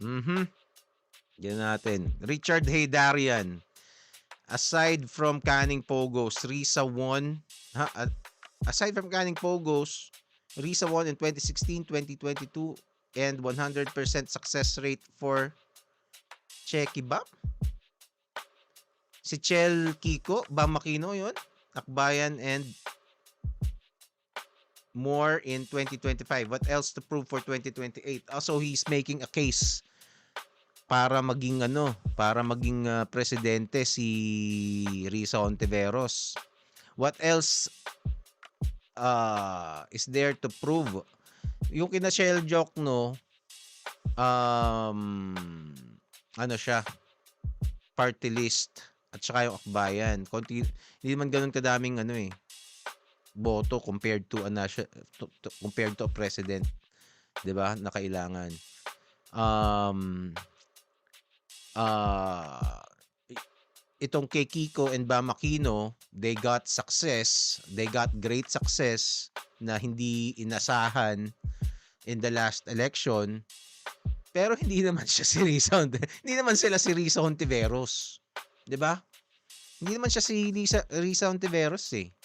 Mhm. Yan natin. Richard Haydarian. Aside from Canning Pogos, Risa won. Ha? Aside from Canning Pogos, Risa won in 2016, 2022, and 100% success rate for Checky Bap. Si Chel Kiko, Bamakino yun. Akbayan and more in 2025. What else to prove for 2028? Also, he's making a case para maging ano, para maging ah, presidente si Risa Ontiveros. What else uh, is there to prove? Yung kina Shell Joke no, um, ano siya, party list at saka yung akbayan. Konti, hindi naman ganun kadaming ano eh, boto compared to a nation, to, to- compared to a president, 'di ba? Na kailangan. Um i- itong kay Kiko and Bamakino, they got success, they got great success na hindi inasahan in the last election. Pero hindi naman siya si Risa, hindi naman sila si Risa Hontiveros. 'Di ba? Hindi naman siya si Risa, Risa Hontiveros eh.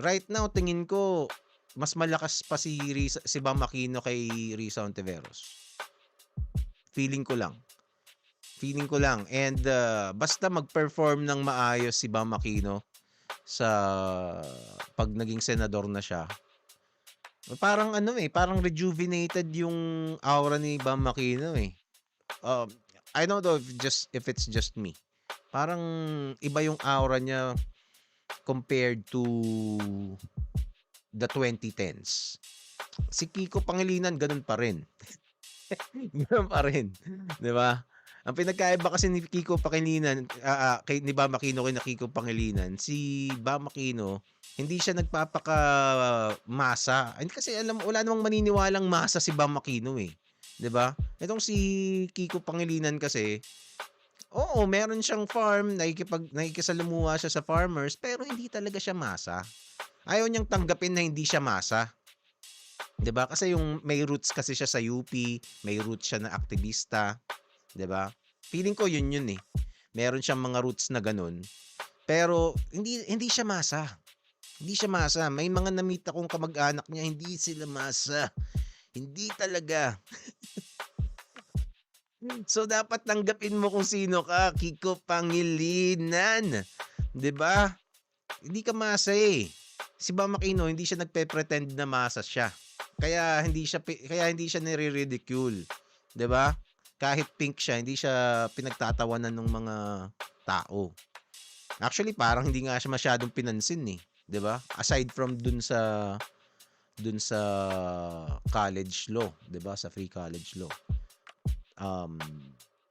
Right now, tingin ko, mas malakas pa si, Risa, si Bam Aquino kay Risa Ontiveros. Feeling ko lang. Feeling ko lang. And uh, basta mag-perform ng maayos si Bam Aquino sa pag naging senador na siya. Parang ano eh, parang rejuvenated yung aura ni Bam Aquino eh. Um, I don't know if just if it's just me. Parang iba yung aura niya compared to the 2010s. Si Kiko Pangilinan, ganun pa rin. ganun pa rin. Di ba? Ang pinagkaiba kasi ni Kiko Pangilinan, ah, ah, kay, ni Bam Aquino kay na Kiko Pangilinan, si Bam Aquino, hindi siya nagpapaka masa. Hindi kasi alam, wala namang maniniwalang masa si Bam Aquino eh. 'Di ba? Itong si Kiko Pangilinan kasi, oo, meron siyang farm, nakikipag, nakikisalamuha siya sa farmers, pero hindi talaga siya masa. Ayaw niyang tanggapin na hindi siya masa. 'Di ba? Kasi yung may roots kasi siya sa UP, may roots siya na aktivista, 'di ba? Feeling ko yun yun eh. Meron siyang mga roots na ganun. Pero hindi hindi siya masa. Hindi siya masa. May mga namit akong kamag-anak niya, hindi sila masa. Hindi talaga. So dapat tanggapin mo kung sino ka, Kiko Pangilinan. 'Di ba? Hindi ka masa eh. Si Bam Aquino hindi siya nagpe-pretend na masa siya. Kaya hindi siya kaya hindi siya nire-ridicule, 'di ba? Kahit pink siya, hindi siya pinagtatawanan ng mga tao. Actually, parang hindi nga siya masyadong pinansin eh, 'di ba? Aside from dun sa dun sa college law, 'di ba? Sa free college law. Um,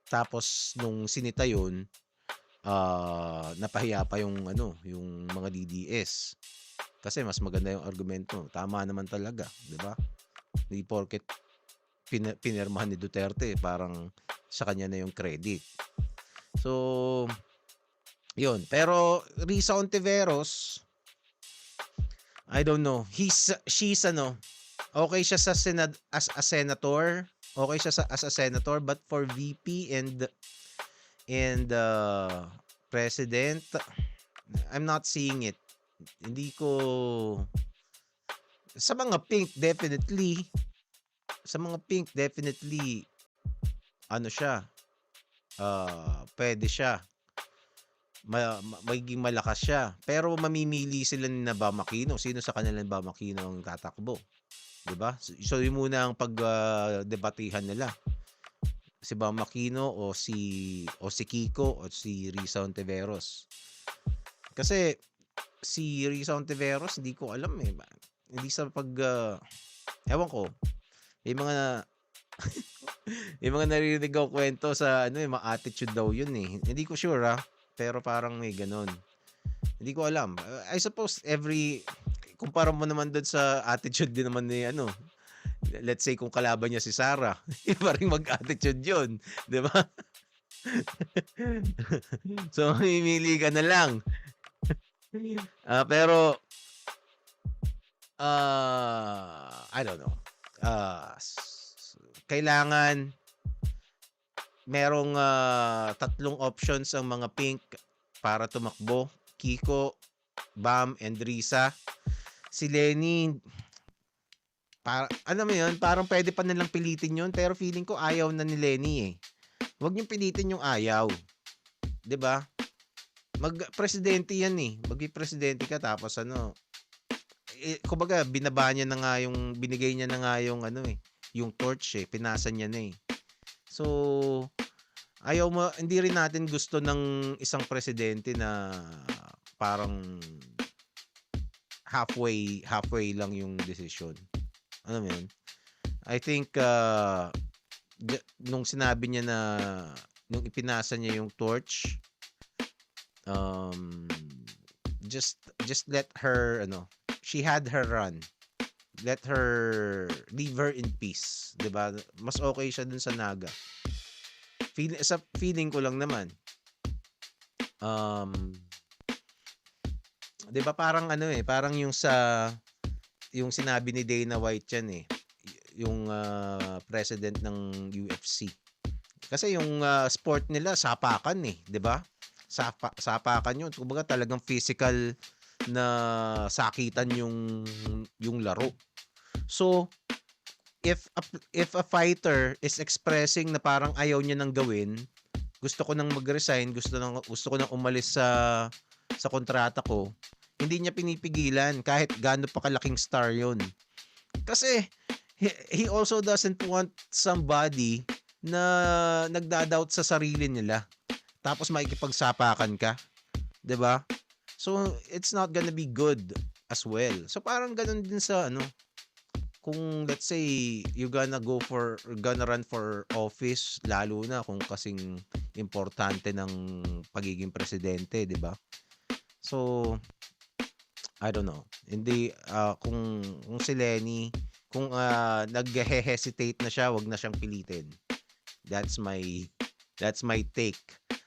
tapos nung sinita yun, ah, napahiya pa yung ano, yung mga DDS. Kasi mas maganda yung argumento. Tama naman talaga, 'di ba? Hindi porket pina- pinirmahan ni Duterte, parang sa kanya na yung credit. So, yun. Pero Risa Ontiveros, I don't know. He's she's ano, okay siya sa senad as a senator. Okay siya sa as a senator but for VP and and uh, president I'm not seeing it. Hindi ko sa mga pink definitely sa mga pink definitely ano siya ah pwede siya. Ma, ma- magiging malakas siya. Pero mamimili sila ni na Bamakino sino sa kanila ni Bamakino ang tatakbo 'di ba? So, yun muna ang pag ah, debatihan nila. Si Bamakino o si o si Kiko o si Risa Ontiveros. Kasi si Risa Ontiveros hindi ko alam eh. Hindi sa pag ah, ewan ko. May mga may mga naririnig ako kwento sa ano eh mga attitude daw yun eh. Hindi ko sure ah. Pero parang may ganon hindi ko alam. Uh, I suppose every kumpara mo naman doon sa attitude din naman ni ano let's say kung kalaban niya si Sarah iba rin mag-attitude yun di ba so mamimili ka na lang Ah, pero ah I don't know s- kailangan merong ah, tatlong options ang mga pink para tumakbo. Kiko, Bam, and Risa. Si Lenny, para, ano mo yun, parang pwede pa nilang pilitin yun, pero feeling ko ayaw na ni Lenny eh. Huwag niyong pilitin yung ayaw. 'Di ba? Mag-presidente yan eh. Mag-presidente ka tapos ano, eh, kumbaga binaba niya na nga yung binigay niya na nga yung ano eh, yung torch eh, pinasa niya na eh. So ayaw mo hindi rin natin gusto ng isang presidente na parang halfway halfway lang yung desisyon. Ano mo yun? I think uh, nung sinabi niya na nung ipinasa niya yung torch um just just let her ano she had her run let her leave her in peace 'di ba mas okay siya dun sa naga feel sa feeling ko lang naman um 'di ba parang ano eh parang yung sa yung sinabi ni Dana White yan eh yung ah, president ng UFC kasi yung ah, sport nila sapakan eh 'di ba? Sapa, sapakan yun. Kumbaga talagang physical na sakitan yung yung laro. So if a, if a fighter is expressing na parang ayaw niya nang gawin gusto ko nang mag-resign gusto nang gusto ko nang umalis sa sa kontrata ko hindi niya pinipigilan kahit gaano pa kalaking star yon kasi he, also doesn't want somebody na nagda-doubt sa sarili nila. Tapos makikipagsapakan ka 'di ba? So it's not gonna be good as well. So parang ganun din sa ano kung let's say you gonna go for gonna run for office lalo na kung kasing importante ng pagiging presidente 'di ba? So I don't know. Hindi ah, kung kung si Lenny kung uh, nag-hesitate na siya wag na siyang pilitin. That's my that's my take.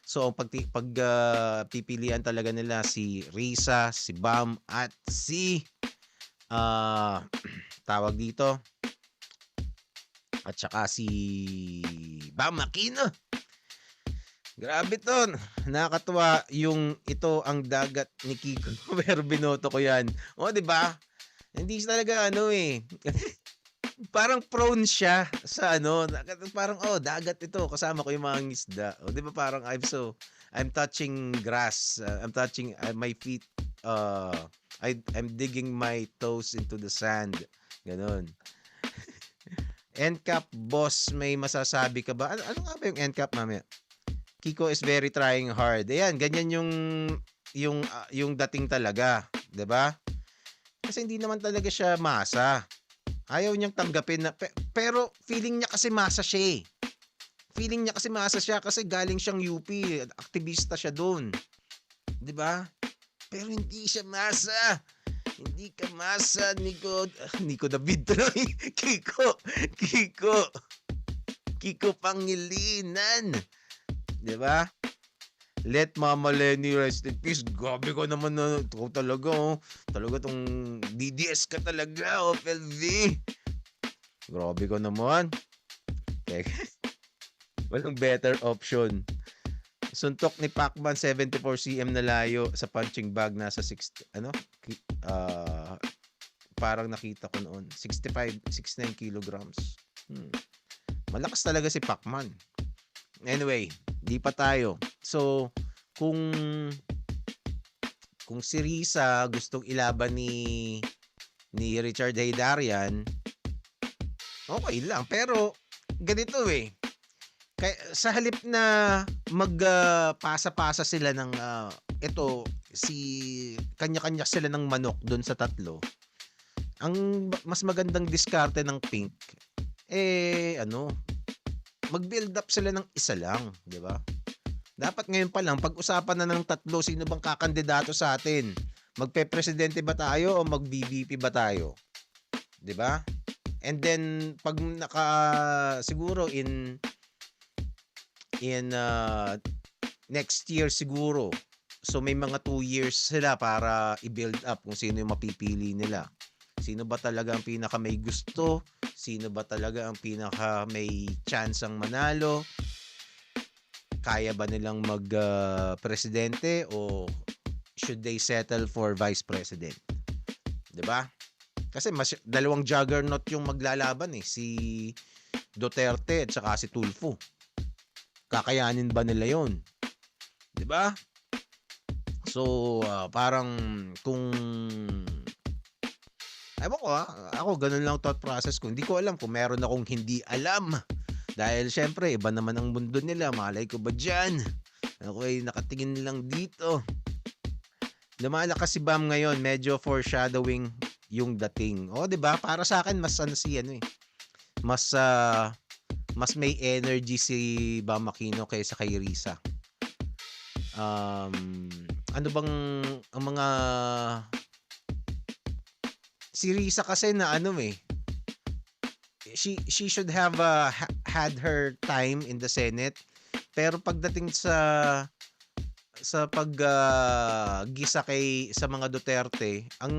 So ang pag, pag ah, pipilian talaga nila si Risa, si Bam at si ah tawag dito at saka si Bam Aquino. Grabe ton. Nakakatuwa yung ito ang dagat ni Kiko. Pero binoto ko yan. O, di ba? Hindi siya talaga ano eh. parang prone siya sa ano, parang oh, dagat ito kasama ko yung mga isda. O, 'di ba parang I'm so I'm touching grass. uh, I'm touching uh, my feet uh I I'm digging my toes into the sand. Ganon. NCAP boss, may masasabi ka ba? Ano, ano nga ba yung NCAP mamaya? Kiko is very trying hard. Ayan, ganyan yung yung ah, yung dating talaga, 'di ba? Kasi hindi naman talaga siya masa. Ayaw niyang tanggapin na pe- pero feeling niya kasi masa siya eh. Feeling niya kasi masa siya kasi galing siyang UP, aktivista siya doon. 'Di ba? Pero hindi siya masa. Hindi ka masa, Nico. Nico David tuloy. Kiko. Kiko. Kiko Pangilinan. 'Di ba? Let Mama Lenny rest in peace. Grabe ko naman na ikaw talaga oh. Talaga tong DDS ka talaga, OPLV. Grabe ko naman. Teka. Walang better option. Suntok ni Pacman 74 cm na layo sa punching bag nasa 6 ano? Ah, parang nakita ko noon. 65 69 kilograms. Hmm. Malakas talaga si Pacman. Anyway, di pa tayo. So, kung kung si Risa gustong ilaban ni ni Richard Haydarian, okay lang. Pero, ganito eh. Kaya, sa halip na magpasa-pasa sila ng ah, ito, si kanya-kanya sila ng manok doon sa tatlo. Ang ma- mas magandang diskarte ng Pink, eh, ano, mag-build up sila ng isa lang, di ba? Dapat ngayon pa lang, pag-usapan na ng tatlo, sino bang kakandidato sa atin? Magpe-presidente ba tayo o mag-BBP ba tayo? 'Di ba? And then pag naka siguro in in uh, next year siguro. So may mga two years sila para i-build up kung sino yung mapipili nila. Sino ba talaga ang pinaka may gusto? Sino ba talaga ang pinaka may chance ang manalo? kaya ba nilang mag ah, o should they settle for vice president? 'Di ba? Kasi mas dalawang juggernaut yung maglalaban eh, si Duterte at saka si Tulfo. Kakayanin ba nila 'yon? 'Di ba? So, ah, parang kung Ewan ko ah, ako ganun lang thought process ko. Hindi ko alam kung meron akong hindi alam. Dahil syempre, iba naman ang mundo nila. Malay ko ba dyan? Ako ay nakatingin lang dito. Lumalakas si Bam ngayon. Medyo foreshadowing yung dating. O, di ba? Para sa akin, mas ano si ano eh. Mas, ah, mas may energy si Bam Aquino kaysa kay Risa. Um, ano bang ang mga si Risa kasi na ano eh. She she should have uh, ha- had her time in the Senate. Pero pagdating sa sa pag ah, gisa kay sa mga Duterte ang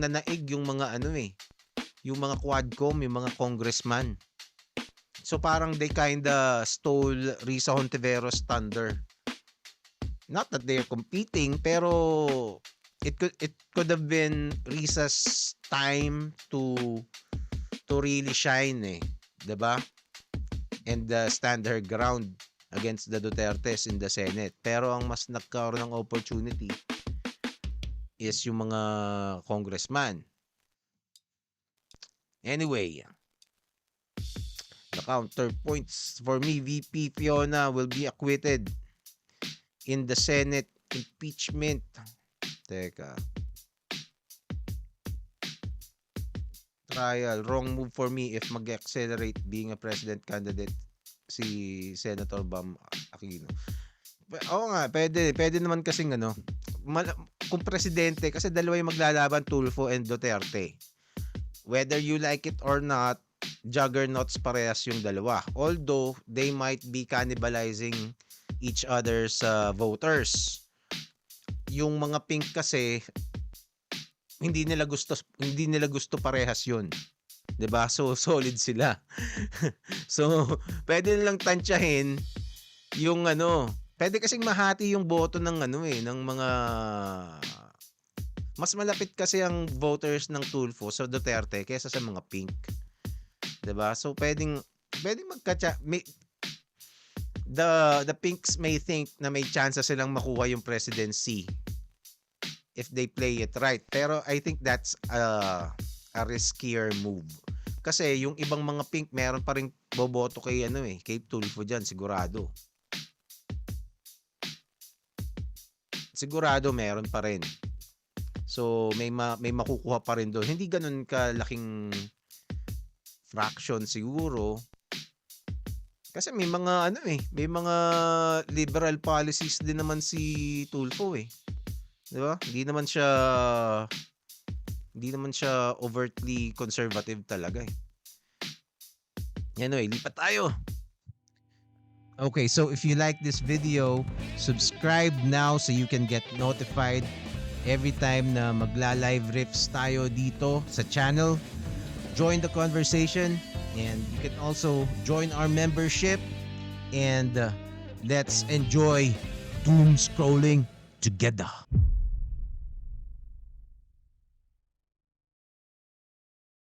nanaig yung mga ano eh. Yung mga quadcom yung mga congressman. So parang they kinda stole Risa Hontiveros thunder. Not that they're competing pero it could it could have been Risa's time to to really shine eh, 'di ba? And uh, stand her ground against the Dutertes in the Senate. Pero ang mas nagkaroon ng opportunity is yung mga congressman. Anyway, the counterpoints for me, VP Fiona will be acquitted in the Senate impeachment. Teka. Trial. Wrong move for me if mag-accelerate being a president candidate si Senator Bam Aquino. Oo nga, pwede. Pwede naman kasing ano, kung presidente, kasi dalawa yung maglalaban, Tulfo and Duterte. Whether you like it or not, juggernauts parehas yung dalawa. Although, they might be cannibalizing each other's uh, voters. Yung mga pink kasi, hindi nila gusto hindi nila gusto parehas 'yun. 'Di ba? So solid sila. so pwede nilang tantyahin yung ano, pwede kasing mahati yung boto ng ano eh, ng mga mas malapit kasi ang voters ng Tulfo sa Duterte kaysa sa mga pink. 'Di ba? So pwedeng pwedeng magkatsa the the pinks may think na may chance silang makuha yung presidency if they play it right. Pero I think that's a, a riskier move. Kasi yung ibang mga pink, meron pa rin boboto kay ano eh, kay Tulfo dyan, sigurado. Sigurado meron pa rin. So may ma- may makukuha pa rin doon. Hindi ganun kalaking fraction siguro. Kasi may mga ano eh, may mga liberal policies din naman si Tulfo eh. 'Di ba? Hindi naman siya hindi naman siya overtly conservative talaga eh. Anyway, lipat tayo. Okay, so if you like this video, subscribe now so you can get notified every time na magla-live riffs tayo dito sa channel. Join the conversation and you can also join our membership and uh, let's enjoy doom scrolling together.